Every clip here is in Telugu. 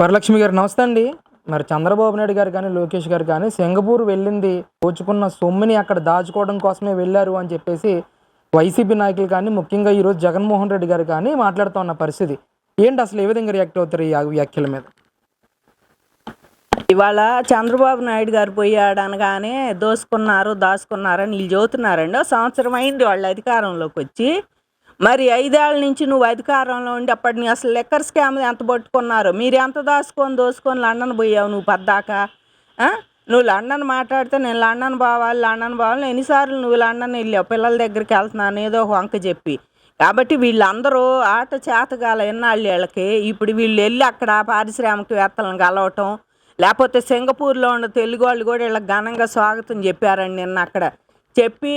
వరలక్ష్మి గారు నమస్తే అండి. మరి చంద్రబాబు నాయుడు గారు కానీ లోకేష్ గారు కానీ సింగపూర్ వెళ్ళింది దోచుకున్న సొమ్ముని అక్కడ దాచుకోవడం కోసమే వెళ్ళారు అని చెప్పేసి వైసీపీ నాయకులు కానీ ముఖ్యంగా ఈరోజు జగన్మోహన్ రెడ్డి గారు కానీ మాట్లాడుతూ ఉన్న పరిస్థితి. ఏంటి అసలు ఏ విధంగా రియాక్ట్ అవుతారు ఈ వ్యాఖ్యల మీద? ఇవాళ చంద్రబాబు నాయుడు గారు పోయాడు అనగానే దోసుకున్నారు దాచుకున్నారని వీళ్ళు చదువుతున్నారండి సంవత్సరం అయింది వాళ్ళు అధికారంలోకి వచ్చి. మరి ఐదేళ్ళ నుంచి నువ్వు అధికారంలో ఉండి అప్పటి నీ అసలు లెక్కర్ స్కామ్ ఎంత పట్టుకున్నారు? మీరు ఎంత దాచుకొని దోసుకొని లండన్ పోయావు నువ్వు పద్దాక? నువ్వు లండన్ మాట్లాడితే నేను లండన్ పోవాలి లండన్ పోవాలి. ఎన్నిసార్లు నువ్వు లండన్ వెళ్ళావు? పిల్లల దగ్గరికి వెళ్తున్నాను ఏదో ఒక వంక చెప్పి. కాబట్టి వీళ్ళందరూ ఆట చేతగాల ఎన్నాళ్ళు వీళ్ళకి ఇప్పుడు వీళ్ళు వెళ్ళి అక్కడ పారిశ్రామికవేత్తలను కలవటం లేకపోతే సింగపూర్లో ఉన్న తెలుగు వాళ్ళు కూడా వీళ్ళకి ఘనంగా స్వాగతం చెప్పారండి నిన్న అక్కడ చెప్పి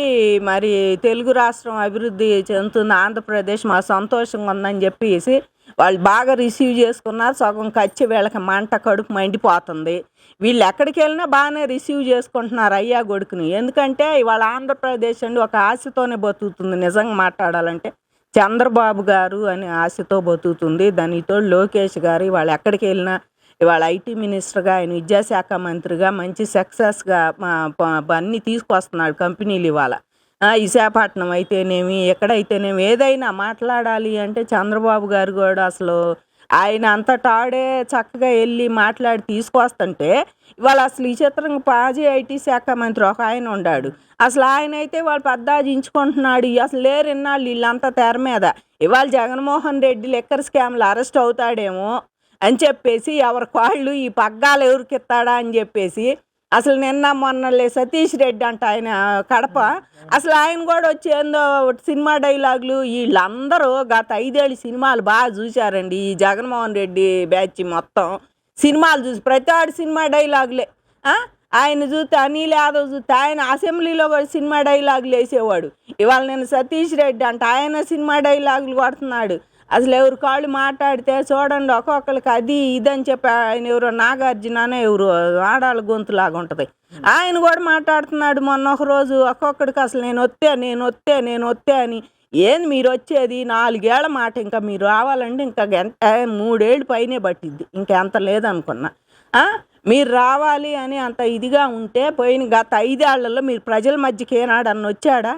మరి తెలుగు రాష్ట్రం అభివృద్ధి చెందుతుంది ఆంధ్రప్రదేశ్ మా సంతోషంగా ఉందని చెప్పేసి వాళ్ళు బాగా రిసీవ్ చేసుకున్నారు. సగం కచ్చి వీళ్ళకి మంట కడుపు మండిపోతుంది. వీళ్ళు ఎక్కడికి వెళ్ళినా బాగానే రిసీవ్ చేసుకుంటున్నారు అయ్యా కొడుకుని ఎందుకంటే ఇవాళ ఆంధ్రప్రదేశ్ అండి ఒక ఆశతోనే బతుకుతుంది. నిజంగా మాట్లాడాలంటే చంద్రబాబు గారు అని ఆశతో బతుకుతుంది. దానితో లోకేష్ గారు వాళ్ళు ఎక్కడికి వెళ్ళినా ఇవాళ ఐటీ మినిస్టర్గా ఆయన విద్యాశాఖ మంత్రిగా మంచి సక్సెస్గా అన్నీ తీసుకొస్తున్నాడు కంపెనీలు ఇవాళ. విశాఖపట్నం అయితేనేమి ఎక్కడైతేనేమి ఏదైనా మాట్లాడాలి అంటే చంద్రబాబు గారు కూడా అసలు ఆయన అంతటాడే చక్కగా వెళ్ళి మాట్లాడి తీసుకొస్తుంటే ఇవాళ అసలు ఈ చిత్రంగా పాజీ ఐటీ శాఖ మంత్రి ఒక ఆయన ఉన్నాడు అసలు ఆయన అయితే వాళ్ళు పెద్దాజించుకుంటున్నాడు. అసలు లేరు ఇన్నాళ్ళు వీళ్ళంతా తెర మీద. ఇవాళ జగన్మోహన్ రెడ్డి లెక్కర్ స్కామ్లు అరెస్ట్ అవుతాడేమో. అని చెప్పేసి ఎవరి కాళ్ళు ఈ పగ్గాలు ఎవరికిస్తాడా అని చెప్పేసి అసలు నిన్న మొన్నలే సతీష్ రెడ్డి అంట ఆయన కడప. అసలు ఆయన కూడా వచ్చి ఏందో సినిమా డైలాగులు వీళ్ళందరూ గత ఐదేళ్ళు సినిమాలు బాగా చూశారండి. ఈ జగన్మోహన్ రెడ్డి బ్యాచ్ మొత్తం సినిమాలు చూసి ప్రతి ఆడు సినిమా డైలాగులే. ఆయన చూస్తే అనిల్ యాదవ్ చూస్తే ఆయన అసెంబ్లీలో కూడా సినిమా డైలాగులు వేసేవాడు. ఇవాళ నేను సతీష్ రెడ్డి అంట ఆయన సినిమా డైలాగులు కొడుతున్నాడు. అసలు ఎవరు కాళ్ళు మాట్లాడితే చూడండి ఒక్కొక్కరికి అది ఇదని చెప్పి ఆయన ఎవరో నాగార్జున అనే ఎవరు ఆడాళ్ళ గొంతులాగా ఉంటుంది. ఆయన కూడా మాట్లాడుతున్నాడు మొన్న ఒక రోజు ఒక్కొక్కడికి అసలు నేను వస్తే నేను వస్తే నేను వస్తే అని. ఏంది మీరు వచ్చేది? నాలుగేళ్ళ మాట ఇంకా మీరు రావాలంటే ఇంకా ఎంత మూడేళ్ళు పైనే పట్టిద్ది. ఇంకెంత లేదనుకున్నా. మీరు రావాలి అని అంత ఇదిగా ఉంటే పోయిన గత ఐదేళ్ళలో మీరు ప్రజల మధ్యకి ఏనాడన్న వచ్చాడా?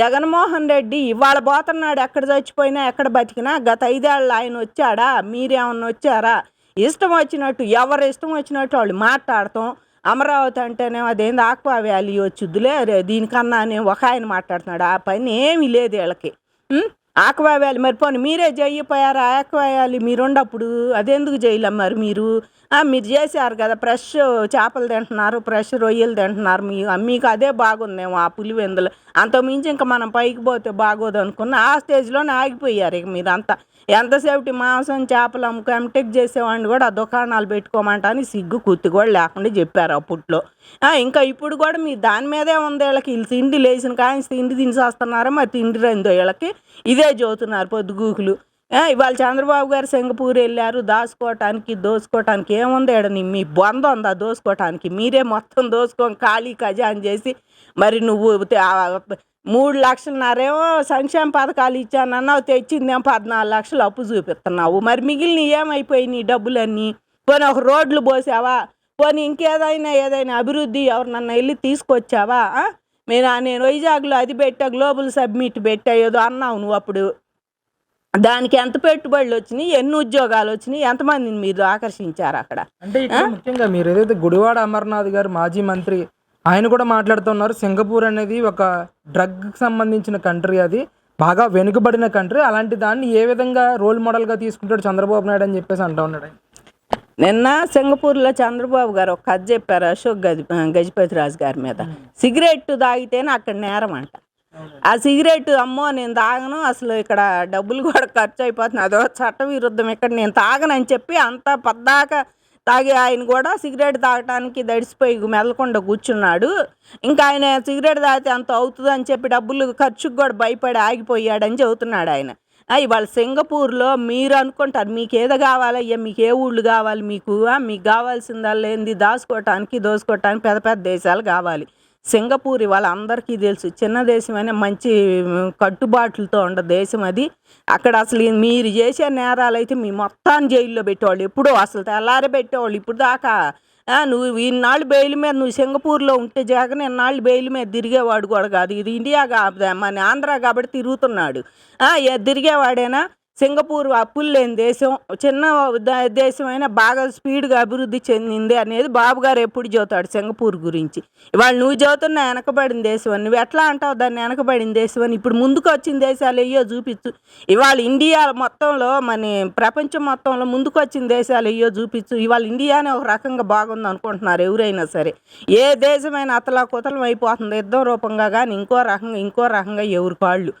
జగన్మోహన్ రెడ్డి ఇవాళ పోతున్నాడు ఎక్కడ చచ్చిపోయినా ఎక్కడ బతికినా గత ఐదేళ్ళు ఆయన వచ్చాడా? మీరేమన్నా వచ్చారా? ఇష్టం వచ్చినట్టు ఎవరు ఇష్టం వచ్చినట్టు వాళ్ళు మాట్లాడతాం. అమరావతి అంటేనే అదేంది ఆక్వా వ్యాలీ వచ్చిద్దులే దీనికన్నా అని ఒక ఆయన మాట్లాడుతున్నాడు. ఆ పని ఏమీ లేదు వీళ్ళకి. ఆక్వా వ్యాలీ మరి పోనీ మీరే చెయ్యిపోయారు ఆక్వా వ్యాలీ మీరుండప్పుడు అదెందుకు చేయలేం మరి మీరు? మీరు చేశారు కదా ఫ్రెష్ చేపలు తింటున్నారు ఫ్రెష్ రొయ్యలు తింటున్నారు మీ మీకు అదే బాగుందేమో ఆ పులివెందులు. అంతకుమించి ఇంకా మనం పైకి పోతే బాగోదు అనుకున్న ఆ స్టేజ్లోనే ఆగిపోయారు ఇక మీరంతా. ఎంతసేపటి మాంసం చేపలు అమ్ముకు ఎంటెక్ చేసేవాడిని కూడా ఆ దుకాణాలు పెట్టుకోమంటని సిగ్గు కుత్తి కూడా లేకుండా చెప్పారు అప్పట్లో. ఇంకా ఇప్పుడు కూడా మీ దాని మీదే ఉంది వీళ్ళకి. వీళ్ళు తిండి లేచిన కానీ తిండి తినిసేస్తున్నారా మరి తిండి రందో వీళ్ళకి ఇదే చదువుతున్నారు పొద్దుగూకులు. ఇవాళ చంద్రబాబు గారు సింగపూర్ వెళ్ళారు దాచుకోవటానికి దోసుకోవటానికి ఏముంది ఏడని మీ బొంద ఉందా దోసుకోవటానికి మీరే మొత్తం దోసుకొని ఖాళీ ఖజాన్ చేసి మరి నువ్వు మూడు లక్షలన్నారేమో సంక్షేమ పథకాలు ఇచ్చానన్నావు తెచ్చిందేమో పద్నాలుగు లక్షలు అప్పు చూపిస్తున్నావు. మరి మిగిలిన ఏమైపోయినాయి డబ్బులన్నీ? పోనీ ఒక రోడ్లు పోసావా? పోనీ ఇంకేదైనా ఏదైనా అభివృద్ధి ఎవరినన్నా వెళ్ళి తీసుకొచ్చావా? మీరు నేను వైజాగ్లో అది పెట్టా గ్లోబల్ సబ్మిట్ పెట్టా ఏదో అన్నావు నువ్వు అప్పుడు. దానికి ఎంత పెట్టుబడులు వచ్చినాయి ఎన్ని ఉద్యోగాలు వచ్చినాయి ఎంతమందిని మీరు ఆకర్షించారు అక్కడ? అంటే ఇక్కడ ముఖ్యంగా మీరు ఏదైతే గుడివాడ అమర్నాథ్ గారు మాజీ మంత్రి ఆయన కూడా మాట్లాడుతున్నారు సింగపూర్ అనేది ఒక డ్రగ్ సంబంధించిన కంట్రీ అది బాగా వెనుకబడిన కంట్రీ అలాంటి దాన్ని ఏ విధంగా రోల్ మోడల్గా తీసుకుంటాడు చంద్రబాబు నాయుడు అని చెప్పేసి అంటూ ఉన్నాడు. నిన్న సింగపూర్లో చంద్రబాబు గారు ఒక కథ చెప్పారు అశోక్ గజ గజపతి రాజు గారి మీద. సిగరెట్ తాగితేనే అక్కడ నేరం అంట ఆ సిగరెట్ అమ్మో నేను తాగను అసలు ఇక్కడ డబ్బులు కూడా ఖర్చు అయిపోతున్నాయి అదో చట్ట విరుద్ధం ఇక్కడ నేను తాగనని చెప్పి అంత పద్దాక తాగి ఆయన కూడా సిగరెట్ తాగటానికి దడిసిపోయి మెదలకుండా కూర్చున్నాడు. ఇంకా ఆయన సిగరెట్ తాగితే అంత అవుతుంది అని చెప్పి డబ్బులు ఖర్చుకు కూడా భయపడి ఆగిపోయాడని చెబుతున్నాడు ఆయన. ఇవాళ సింగపూర్లో మీరు అనుకుంటారు మీకు ఏదో కావాలయ్యా మీకు ఏ ఊళ్ళు కావాలి మీకు? మీకు కావాల్సిందల్లా ఏంది దాచుకోవటానికి దోసుకోవటానికి పెద్ద పెద్ద దేశాలు కావాలి. సింగపూర్ ఇవాళ అందరికీ తెలుసు. చిన్న దేశమైన మంచి కట్టుబాట్లతో ఉండ దేశం అది. అక్కడ అసలు మీరు చేసే నేరాలు అయితే మీ మొత్తాన్ని జైల్లో పెట్టేవాళ్ళు. ఎప్పుడో అసలు తెల్లారి పెట్టేవాళ్ళు. ఇప్పుడు దాకా నువ్వు ఇన్నాళ్ళు బెయిల్ మీద నువ్వు సింగపూర్లో ఉంటే జగన్ ఇన్నాళ్ళు బెయిల్ మీద తిరిగేవాడు కూడా కాదు. ఇది ఇండియా కా మన ఆంధ్ర కాబట్టి తిరుగుతున్నాడు. తిరిగేవాడేనా? సింగపూర్ అప్పులు లేని దేశం చిన్న ద- దేశమైనా బాగా స్పీడ్గా అభివృద్ధి చెందింది అనేది బాబు గారు ఎప్పుడు చెబుతాడు సింగపూర్ గురించి. ఇవాళ నువ్వు చదువుతున్న వెనకబడిన దేశం అని నువ్వు ఎట్లా అంటావు దాన్ని వెనకబడిన దేశం అని ఇప్పుడు ముందుకు వచ్చిన దేశాలు అయ్యో చూపించు ఇవాళ ఇండియా మొత్తంలో మన ప్రపంచం మొత్తంలో ముందుకు వచ్చిన దేశాలు అయ్యో చూపించు ఇవాళ ఇండియానే ఒక రకంగా బాగుంది అనుకుంటున్నారు ఎవరైనా సరే. ఏ దేశమైనా అతలా కుతలం అయిపోతుంది యుద్ధం రూపంగా కానీ ఇంకో రకంగా ఇంకో రకంగా ఎవరి కాళ్ళు.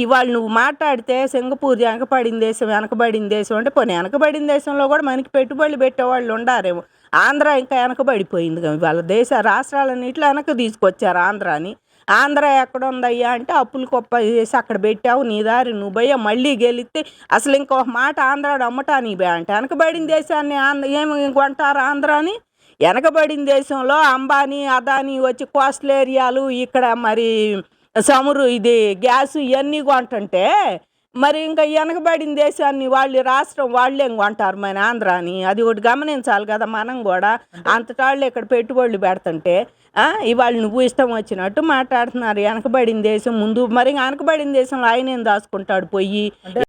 ఇవాళ నువ్వు మాట్లాడితే సింగపూర్ వెనకపడిన దేశం వెనకబడిన దేశం అంటే పోనీ వెనకబడిన దేశంలో కూడా మనకి పెట్టుబడులు పెట్టేవాళ్ళు ఉండారేమో. ఆంధ్ర ఇంకా వెనకబడిపోయింది వాళ్ళ దేశ రాష్ట్రాలన్నింటిలో వెనక తీసుకొచ్చారు ఆంధ్రాని. ఆంధ్ర ఎక్కడ ఉందయ్యా అంటే అప్పులు కుప్ప చేసి అక్కడ పెట్టావు నీ దారి నువ్వు పోయా మళ్ళీ గెలిస్తే అసలు ఇంకొక మాట ఆంధ్రాడు అమ్మటానికి బే అంటే వెనకబడిన దేశాన్ని ఆంధ్ర ఏమి కొంటారు ఆంధ్రాని? వెనకబడిన దేశంలో అంబానీ అదానీ వచ్చి కోస్టల్ ఏరియాలు ఇక్కడ మరి సమురు ఇది గ్యాస్ ఇవన్నీ కొంటుంటే మరి ఇంకా వెనకబడిన దేశాన్ని వాళ్ళు రాష్ట్రం వాళ్ళేం కొంటారు మన ఆంధ్రాని? అది ఒకటి గమనించాలి కదా మనం కూడా. అంతటాళ్ళు ఇక్కడ పెట్టుబడులు పెడుతుంటే ఆ, ఇవాళ నువ్వు ఇష్టం వచ్చినట్టు మాట్లాడుతున్నారు. వెనకబడిన దేశం ముందు మరి వెనకబడిన దేశంలో ఆయన ఏం దాచుకుంటాడు పొయ్యి